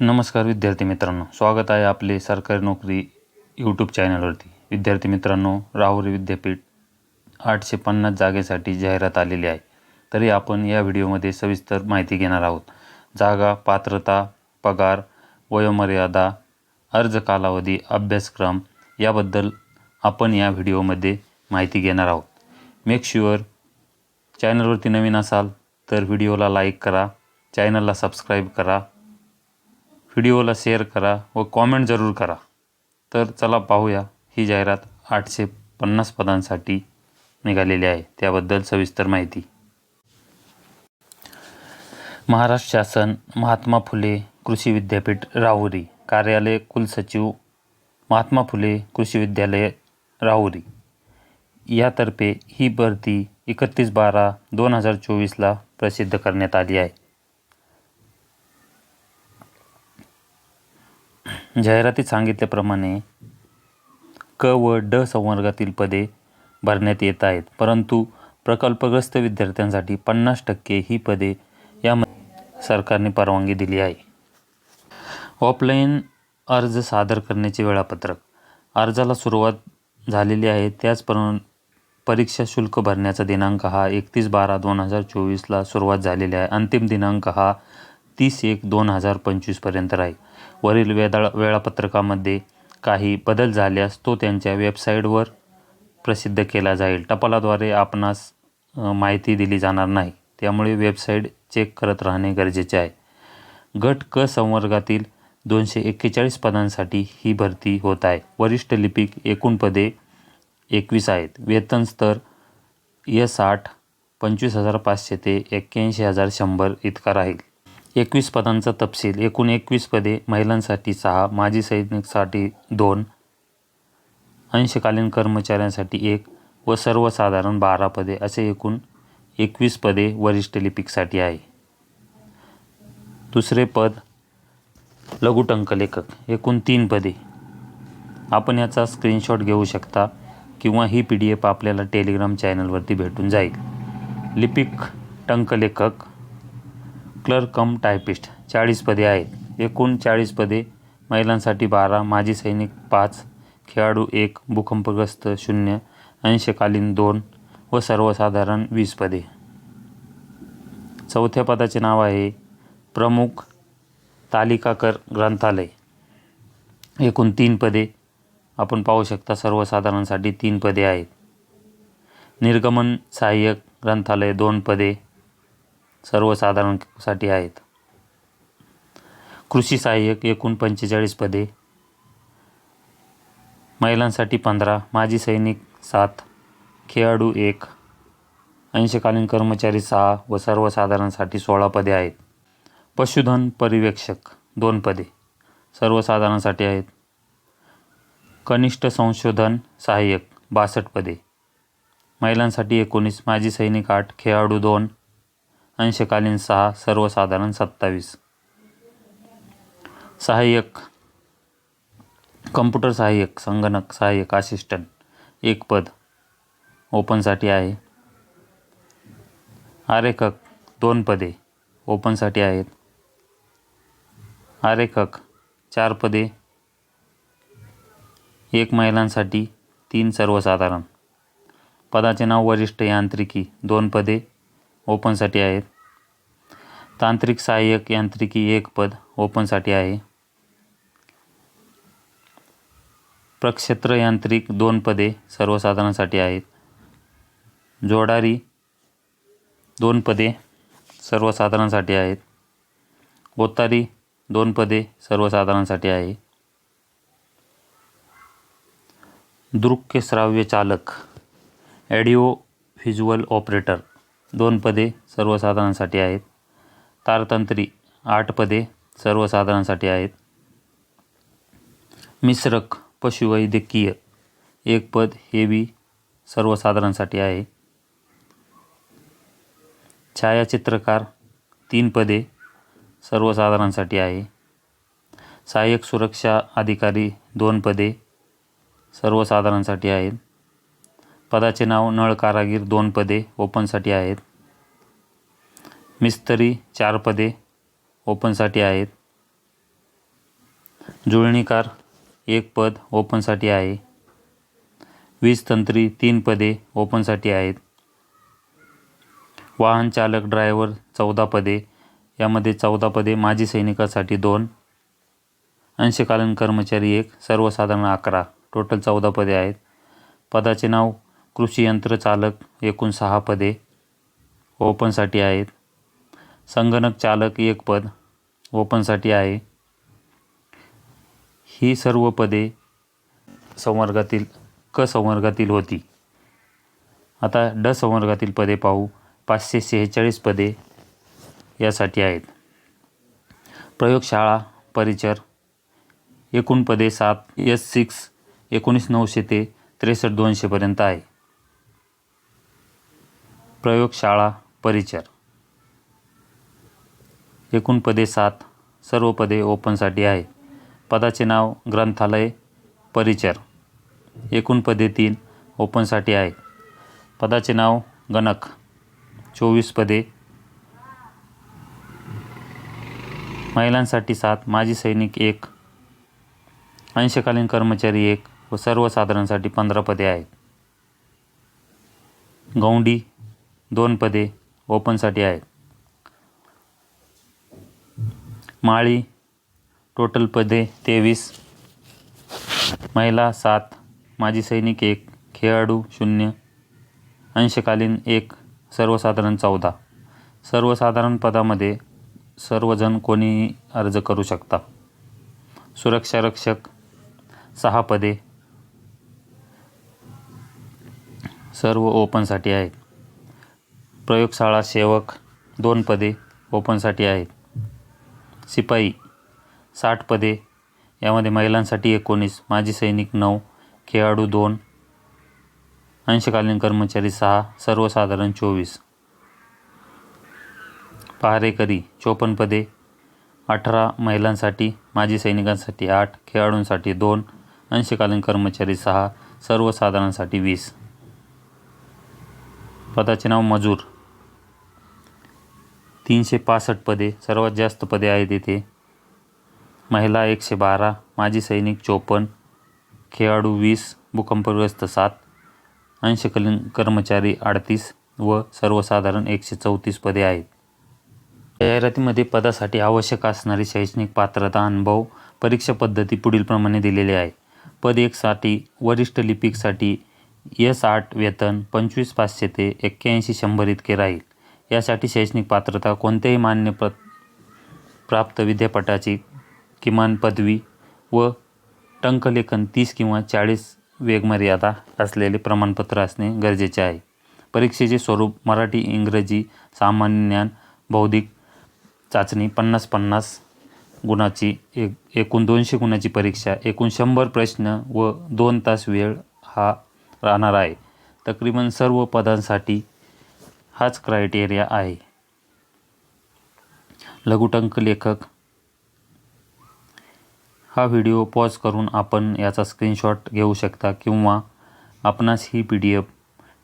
नमस्कार विद्यार्थी मित्रांनो. स्वागत आहे आपले सरकारी नोकरी यूट्यूब चॅनलवरती विद्यार्थी मित्रांनो राहुरी विद्यापीठ आठशे पन्नास जागेसाठी जाहिरात आलेली आहे. तरी आपण या व्हिडिओमध्ये सविस्तर माहिती घेणार आहोत. जागा पात्रता पगार वयोमर्यादा अर्ज कालावधी अभ्यासक्रम याबद्दल आपण या व्हिडिओमध्ये माहिती घेणार आहोत. मेक शुअर चॅनलवरती नवीन असाल तर व्हिडिओला लाईक करा चॅनलला सबस्क्राईब करा. व्हिडिओला शेअर करा व कॉमेंट जरूर करा. तर चला पाहूया ही जाहिरात आठशे पन्नास पदांसाठी निघालेली आहे. त्याबद्दल सविस्तर माहिती. महाराष्ट्र शासन महात्मा फुले कृषी विद्यापीठ राहुरी. कार्यालय कुलसचिव महात्मा फुले कृषी विद्यालय राहुरी. यातर्फे ही भरती एकतीस बारा दोन हजार चोवीसला प्रसिद्ध करण्यात आली आहे. जाहिरातीत सांगितल्याप्रमाणे क व ड संवर्गातील पदे भरण्यात येत आहेत. परंतु प्रकल्पग्रस्त विद्यार्थ्यांसाठी पन्नास टक्के ही पदे यामध्ये सरकारने परवानगी दिली आहे. ऑफलाईन अर्ज सादर करण्याचे वेळापत्रक. अर्जाला सुरुवात झालेली आहे. त्याचप्रमाणे परीक्षा शुल्क भरण्याचा दिनांक हा एकतीस बारा दोन हजार चोवीसला सुरुवात झालेली आहे. अंतिम दिनांक हा तीस एक दोन हजार पंचवीसपर्यंत राहील. वरील वेदाळ वेळापत्रकामध्ये काही बदल झाल्यास तो त्यांच्या वेबसाईटवर प्रसिद्ध केला जाईल. टपालाद्वारे आपणास माहिती दिली जाणार नाही. त्यामुळे वेबसाईट चेक करत राहणे गरजेचे आहे. गट क संवर्गातील दोनशे एक्केचाळीस पदांसाठी ही भरती होत आहे. वरिष्ठ लिपिक एकूण पदे एकवीस आहेत. वेतन स्तर य आठ पंचवीस हजार पाचशे ते एक्क्याऐंशी हजार शंभर इतका राहील. एकवीस पदांचा तपशील. एकूण एकवीस पदे महिलांसाठी सहा माजी सैनिकसाठी दोन अंशकालीन कर्मचाऱ्यांसाठी एक व सर्वसाधारण बारा पदे असे एकूण एकवीस पदे वरिष्ठ लिपिकसाठी आहे. दुसरे पद लघुटंकलेखक एकूण तीन पदे. आपण याचा स्क्रीनशॉट घेऊ शकता किंवा ही पी डी एफ आपल्याला टेलिग्राम चॅनलवरती भेटून जाईल. लिपिक टंकलेखक क्लर्क कम टायपिस्ट चाळीस पदे आहेत. एकूण चाळीस पदे महिलांसाठी बारा माजी सैनिक पाच खेळाडू एक भूकंपग्रस्त शून्य अंशकालीन दोन व सर्वसाधारण वीस पदे. चौथ्या पदाचे नाव आहे प्रमुख तालिकाकर ग्रंथालय. एकूण तीन पदे आपण पाहू शकता सर्वसाधारणसाठी तीन पदे आहेत. निर्गमन सहाय्यक ग्रंथालय दोन पदे सर्वसाधारणसाठी आहेत. कृषी सहाय्यक एकूण पंचेचाळीस पदे. महिलांसाठी पंधरा माजी सैनिक सात खेळाडू एक अंशकालीन कर्मचारी सहा व सर्वसाधारणसाठी सोळा पदे आहेत. पशुधन पर्यवेक्षक दोन पदे सर्वसाधारणसाठी आहेत. कनिष्ठ संशोधन सहाय्यक बासष्ट पदे. महिलांसाठी एकोणीस माजी सैनिक आठ खेळाडू दोन अंशकालीन सहा सर्वसाधारण सत्तावीस. सहाय्यक. कम्प्युटर सहाय्यक संगणक सहाय्यक असिस्टंट एक पद. ओपनसाठी आहे. आरेखक. दोन पदे. ओपनसाठी आहेत. आरेखक. चार पदे. एक महिलांसाठी तीन सर्वसाधारण. पदाचे नाव वरिष्ठ यांत्रिकी. दोन पदे. ओपनसाठी आहेत. तांत्रिक सहाय्यक यांत्रिकी एक पद ओपनसाठी आहे. प्रक्षेत्र यांत्रिक दोन पदे सर्वसाधारणसाठी आहेत. जोडारी दोन पदे सर्वसाधारणसाठी आहेत. ओतारी दोन पदे सर्वसाधारणसाठी आहे. दृक्य श्राव्य चालक ॲडिओ व्हिज्युअल ऑपरेटर. दोन पदे सर्वसाधारणसाठी आहेत. तारतंत्री आठ पदे सर्वसाधारणसाठी आहेत. मिश्रक पशुवैद्यकीय एक पद हे बी सर्वसाधारणसाठी आहे. छायाचित्रकार तीन पदे सर्वसाधारणसाठी आहे. सहाय्यक सुरक्षा अधिकारी दोन पदे सर्वसाधारणसाठी आहेत. पदाचे नाव नळ कारागीर दोन पदे ओपनसाठी आहेत. मिस्त्री चार पदे ओपनसाठी आहेत. जुळणीकार एक पद ओपनसाठी आहे. वीज तंत्री तीन पदे ओपनसाठी आहेत. वाहन चालक ड्रायव्हर चौदा पदे यामध्ये चौदा पदे माजी सैनिकासाठी दोन अंशकालीन कर्मचारी एक सर्वसाधारण अकरा. टोटल चौदा पदे आहेत. पदाचे नाव कृषी यंत्रचालक एकूण सहा पदे ओपनसाठी आहेत. संगणक चालक एक पद ओपनसाठी आहे. ही सर्व पदे संवर्गातील क संवर्गातील होती. आता ड संवर्गातील पदे पाहू. पाचशे सेहेचाळीस पदे यासाठी आहेत. प्रयोगशाळा परिचर एकूण पदे सात एस सिक्स एकोणीस नऊशे ते त्रेसष्ट दोनशेपर्यंत आहे. प्रयोगशाळा परिचर. एकूण पदे सात सर्व पदे ओपनसाठी आहे. पदाचे नाव ग्रंथालय परिचर. एकूण पदे तीन ओपनसाठी आहे. पदाचे नाव गणक. चोवीस पदे. महिलांसाठी सात माजी सैनिक एक अंशकालीन कर्मचारी एक व सर्वसाधारणसाठी पंधरा पदे आहेत. गौंडी दोन पदे ओपनसाठी आहेत. माळी टोटल पदे तेवीस. महिला सात. माजी सैनिक एक. खेळाडू शून्य. अंशकालीन एक. सर्वसाधारण चौदा. सर्वसाधारण पदामध्ये सर्वजण कोणीही अर्ज करू शकता? सुरक्षा रक्षक सहा पदे. सर्व ओपनसाठी आहेत. प्रयोगशाळा सेवक दोन पदे ओपनसाठी आहेत. शिपाई साठ पदे यामध्ये महिलांसाठी एकोणीस माजी सैनिक नऊ खेळाडू दोन अंशकालीन कर्मचारी सहा सर्वसाधारण चोवीस. पहारेकरी चोपन्न पदे अठरा महिलांसाठी माजी सैनिकांसाठी आठ खेळाडूंसाठी दोन अंशकालीन कर्मचारी सहा सर्वसाधारणसाठी वीस. पदाचे नाव मजूर. तीनशे पासष्ट पदे सर्वात जास्त पदे आहेत येथे महिला एकशे बारा माजी सैनिक चोपन्न खेळाडू वीस भूकंपग्रस्त सात अंशकालीन कर्मचारी अडतीस व सर्वसाधारण एकशे चौतीस पदे आहेत. जाहिरातीमध्ये पदासाठी आवश्यक असणारी शैक्षणिक पात्रता अनुभव परीक्षा पद्धती पुढीलप्रमाणे दिलेली आहे. पद एकसाठी वरिष्ठ लिपिकसाठी यस आठ वेतन पंचवीस पाचशे ते एक्क्याऐंशी शंभर इतके राहील. यासाठी शैक्षणिक पात्रता कोणत्याही मान्य प्र प्राप्त विद्यापीठाची किमान पदवी व टंकलेखन तीस किंवा चाळीस वेगमर्यादा असलेले प्रमाणपत्र असणे गरजेचे आहे. परीक्षेचे स्वरूप मराठी इंग्रजी सामान्य ज्ञान बौद्धिक चाचणी पन्नास पन्नास गुणाची एक एकूण दोनशे गुणाची परीक्षा एकूण शंभर प्रश्न व दोन तास वेळ हा राहणार आहे. तकरीबन सर्व पदांसाठी हाच क्रायटेरिया आहे. लघुटंक लेखक. हा व्हिडिओ पॉज करून आपण याचा स्क्रीनशॉट घेऊ शकता किंवा आपणास ही पी डी एफ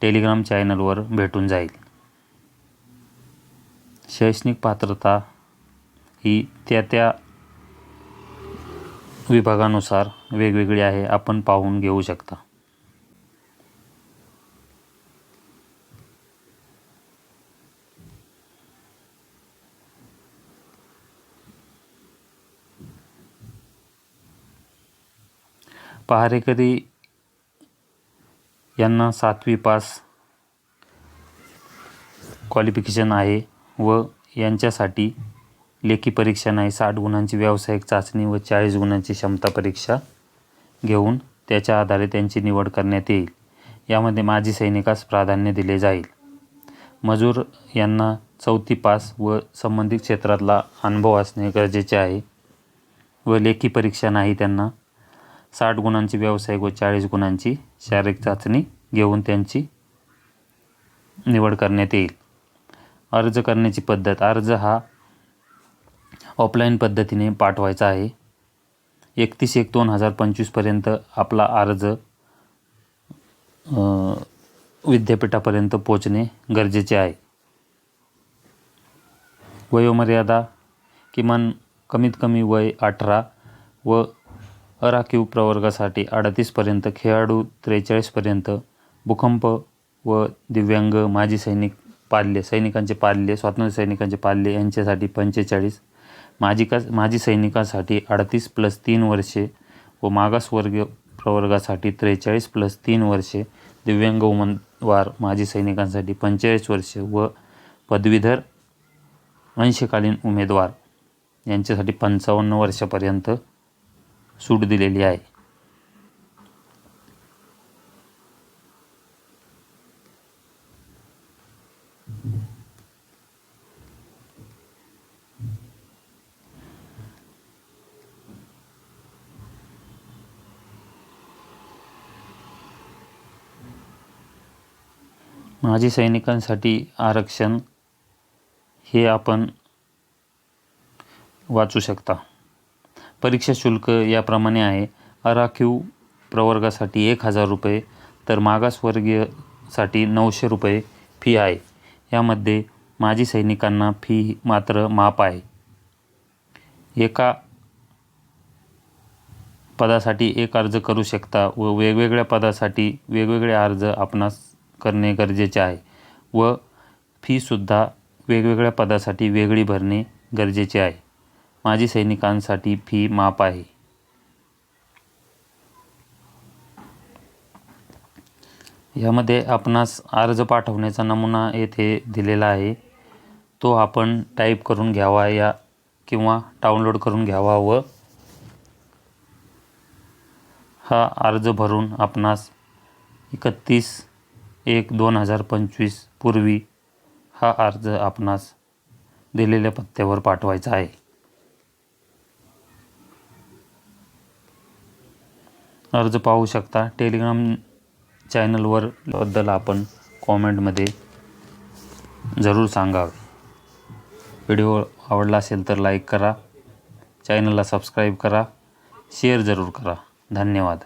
टेलिग्राम चॅनलवर भेटून जाईल. शैक्षणिक पात्रता ही त्या त्या विभागानुसार वेगवेगळी आहे आपण पाहून घेऊ शकता. पहारेकरी यांना सातवी पास क्वालिफिकेशन आहे व यांच्यासाठी लेखी परीक्षा नाही. साठ गुणांची व्यावसायिक चाचणी व चाळीस गुणांची क्षमता परीक्षा घेऊन त्याच्या आधारे त्यांची निवड करण्यात येईल. यामध्ये माजी सैनिकास प्राधान्य दिले जाईल. मजूर यांना चौथी पास व संबंधित क्षेत्रातला अनुभव असणे गरजेचे आहे व लेखी परीक्षा नाही त्यांना साठ गुणांची व्यावसायिक व चाळीस गुणांची शारीरिक चाचणी घेऊन त्यांची निवड करण्यात येईल. अर्ज करण्याची पद्धत. अर्ज हा ऑफलाईन पद्धतीने पाठवायचा आहे. एकतीस एक दोन हजार पंचवीसपर्यंत आपला अर्ज विद्यापीठापर्यंत पोचणे गरजेचे आहे. वयोमर्यादा किमान कमीत कमी वय अठरा व अराखीव प्रवर्गासाठी अडतीसपर्यंत खेळाडू त्रेचाळीसपर्यंत भूकंप व दिव्यांग माजी सैनिक पाल्य सैनिकांचे पाल्य स्वातंत्र्य सैनिकांचे पाल्य यांच्यासाठी पंचेचाळीस माजिका माजी सैनिकांसाठी अडतीस प्लस तीन वर्षे व मागासवर्गीय प्रवर्गासाठी त्रेचाळीस प्लस तीन वर्षे दिव्यांग उमेदवार माजी सैनिकांसाठी पंचेचाळीस वर्षे व पदवीधर अंशकालीन उमेदवार यांच्यासाठी पंचावन्न वर्षापर्यंत सूट दिलेली आहे. माजी सैनिकांसाठी आरक्षण हे आपण वाचू शकता. परीक्षा शुल्क याप्रमाणे आहे. अराखीव प्रवर्गासाठी एक हजार रुपये तर मागासवर्गीयसाठी नऊशे रुपये फी आहे. यामध्ये माजी सैनिकांना फी मात्र माप आहे. एका पदासाठी एक अर्ज करू शकता व वेगवेगळ्या पदासाठी वेगवेगळे अर्ज आपणास करणे गरजेचे आहे व फीसुद्धा वेगवेगळ्या पदासाठी वेगळी भरणे गरजेचे आहे. माजी सैनिकांसाठी फी माफ आहे. यामध्ये आपणास अर्ज पाठवण्याचा नमुना येथे दिलेला आहे. तो आपण टाईप करून घ्यावा या किंवा डाउनलोड करून घ्यावा व हा अर्ज भरून आपणास एकतीस एक दोन हजार पंचवीस पूर्वी हा अर्ज आपणास दिलेल्या पत्त्यावर पाठवायचा आहे. अर्ज पाहू शकता. टेलिग्राम चॅनलवर बद्दल आपण कॉमेंटमध्ये जरूर सांगावे व्हिडिओ आवडला असेल तर लाईक करा. चॅनलला सबस्क्राईब करा. शेअर जरूर करा. धन्यवाद.